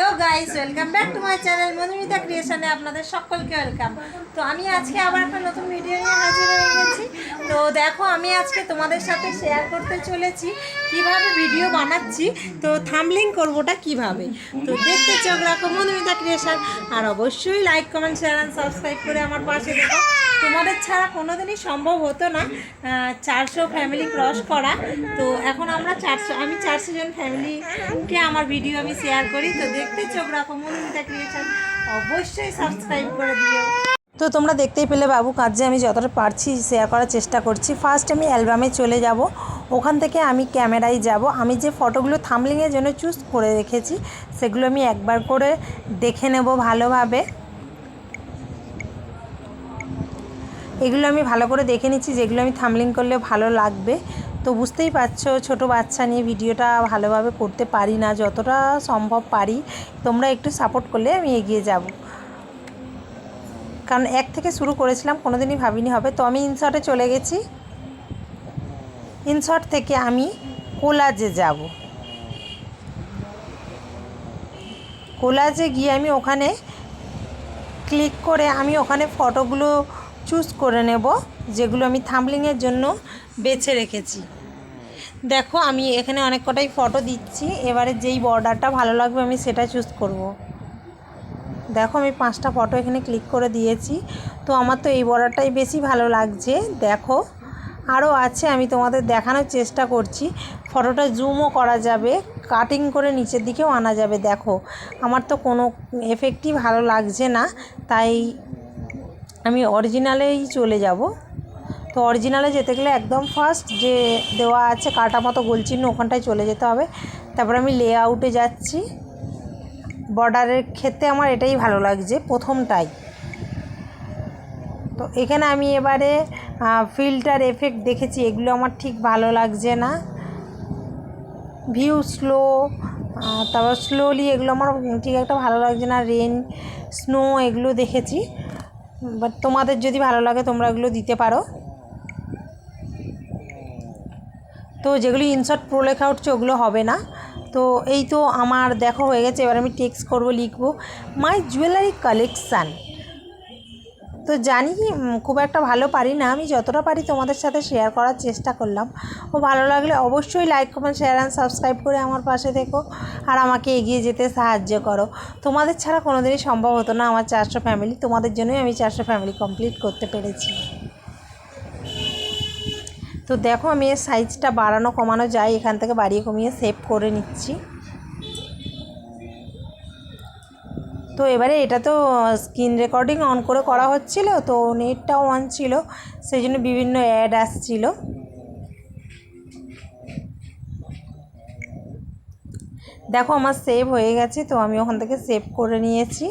Hello guys, welcome back to my channel Madhumita ক্রিয়েশনে আপনাদের সকলকে welcome. তো আমি আজকে আবার একটা নতুন ভিডিও নিয়ে হাজির হয়ে গেছি। তো দেখো, আমি আজকে তোমাদের সাথে শেয়ার করতে চলেছি, কীভাবে ভিডিও বানাচ্ছি, তো থামলিং করবোটা কীভাবে? তো দেখতে চোখ রাখো মধুমিতা ক্রিয়েশন। আর অবশ্যই like comment share and subscribe করে আমার পাশে দেখো। তোমাদের ছাড়া কোনোদিনই সম্ভব হতো না চারশো ফ্যামিলি ক্রস করা। তো এখন আমরা চারশো আমি চারশো জন ফ্যামিলিকে আমার ভিডিও আমি শেয়ার করি। তো দেখতে চোখ রাখো মনুমিতা ক্রিয়েশন অবশ্যই সাবস্ক্রাইব করে দিও। তো তোমরা দেখতেই পেলে বাবু কাজে আমি যতটা পারছি শেয়ার করার চেষ্টা করছি। ফার্স্ট আমি অ্যালবামে চলে যাব। ওখান থেকে আমি ক্যামেরায় যাব। আমি যে ফটোগুলো থামলিংয়ের জন্য চুজ করে রেখেছি, সেগুলো আমি একবার করে দেখে নেব ভালোভাবে। এগুলো আমি ভালো করে দেখে নিচ্ছি, যেগুলো আমি থামলিং করলে ভালো লাগবে। তো বুঝতেই পারছ, ছোট বাচ্চা নিয়ে ভিডিওটা ভালোভাবে করতে পারি না, যতটা সম্ভব পারি। তোমরা একটু সাপোর্ট করলে আমি এগিয়ে যাব। কারণ এক থেকে শুরু করেছিলাম কোনো দিনই ভাবিনি হবে। তো আমি ইনশর্টে চলে গেছি। ইনশর্ট থেকে আমি কোলাজে যাব। কোলাজে গিয়ে আমি ওখানে ক্লিক করে আমি ওখানে ফটোগুলো চুজ করে নেব, যেগুলো আমি থামলিংয়ের জন্য বেছে রেখেছি। দেখো, আমি এখানে অনেক কটাই ফটো দিচ্ছি, এবারে যেই বর্ডারটা ভালো লাগবে আমি সেটা চুজ করব। দেখো, আমি পাঁচটা ফটো এখানে ক্লিক করে দিয়েছি, তো আমার তো এই বর্ডারটাই বেশি ভালো লাগছে। দেখো আরও আছে, আমি তোমাদের দেখানোর চেষ্টা করছি। ফটোটা জুমও করা যাবে কাটিং করে নিচের দিকেও আনা যাবে। দেখো, আমার তো কোনো এফেক্টই ভালো লাগছে না, তাই আমি অরিজিনালেই চলে যাব। তো অরিজিনালে যেতে গেলে একদম ফার্স্ট যে দেওয়া আছে কাটা মতো গোলচিহ্ন ওখানটায় চলে যেতে হবে। তারপর আমি লে আউটে যাচ্ছি বর্ডারের ক্ষেত্রে আমার এটাই ভালো লাগছে প্রথমটাই। তো এখানে আমি এবারে ফিল্টার এফেক্ট দেখেছি, এগুলো আমার ঠিক ভালো লাগছে না। ভিউ স্লো তারপর স্লোলি এগুলো আমার ঠিক একটা ভালো লাগছে না। রেন স্নো এগুলো দেখেছি। বাট তোমাদের যদি ভালো লাগে, তোমরা এগুলো দিতে পারো। তো যেগুলি ইনসার্ট প্রো লেখা উঠছে, ওগুলো হবে না। তো এই তো আমার দেখো হয়ে গেছে, এবার আমি টেক্সট করব, লিখব। মাই জুয়েলারি কালেকশান তো জানি খুব একটা ভালো পারি না। আমি যতটা পারি তোমাদের সাথে শেয়ার করার চেষ্টা করলাম। ও ভালো লাগলে অবশ্যই like comment share and subscribe করে আমার পাশে থেকো। আর আমাকে এগিয়ে যেতে সাহায্য করো। তোমাদের ছাড়া কোনো দিনই সম্ভব হতো না আমার চারশো ফ্যামিলি তোমাদের জন্যই আমি চারশো ফ্যামিলি কমপ্লিট করতে পেরেছি। তো দেখো আমি এর সাইজটা বাড়ানো, কমানো যায়। এখান থেকে বাড়িয়ে কমিয়ে সেভ করে নিচ্ছি। তো এবারে এটা তো স্ক্রিন রেকর্ডিং অন করে করা হচ্ছিল, তো নেটটাও অন ছিল, সেই জন্য বিভিন্ন অ্যাড আসছিল। দেখো আমার সেভ হয়ে গেছে, তো আমি ওখান থেকে সেভ করে নিয়েছি।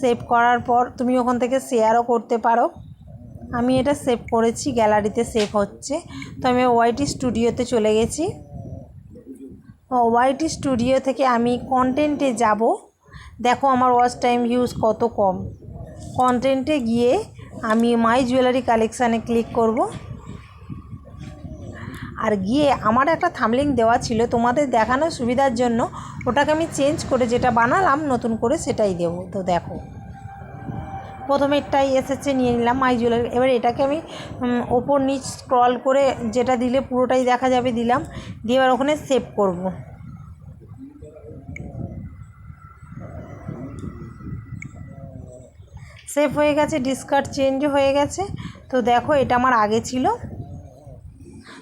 সেভ করার পর তুমি ওখান থেকে শেয়ারও করতে পারো। আমি এটা সেভ করেছি গ্যালারিতে সেভ হচ্ছে। তো আমি ওয়াইটি স্টুডিওতে চলে গেছি। ওয়াইটি স্টুডিও থেকে আমি কন্টেন্টে যাব। দেখো আমার ওয়াচ টাইম ভিউজ কত কম। কন্টেন্টে গিয়ে আমি মাই জুয়েলারি কালেকশানে ক্লিক করব। আর গিয়ে আমার একটা থামলিং দেওয়া ছিল, তোমাদের দেখানোর সুবিধার জন্য ওটাকে আমি চেঞ্জ করে যেটা বানালাম, নতুন করে সেটাই দেবো। তো দেখো, প্রথমেরটাই এসেছে, নিয়ে নিলাম মাই জুয়েলারি এবার এটাকে আমি ওপর নিচ স্ক্রল করে যেটা দিলে পুরোটাই দেখা যাবে, দিলাম। দিয়ে এবার ওখানে সেভ করব। সেভ হয়ে গেছে ডিসকার্ড চেঞ্জ হয়ে গেছে। তো দেখো, এটা আমার আগে ছিল।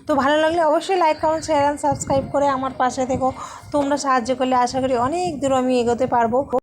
তো ভালো লাগলে অবশ্যই like comment share and subscribe করে আমার পাশে থেকো। তোমরা সাহায্য করলে আশা করি অনেক দূর আমি এগোতে পারব।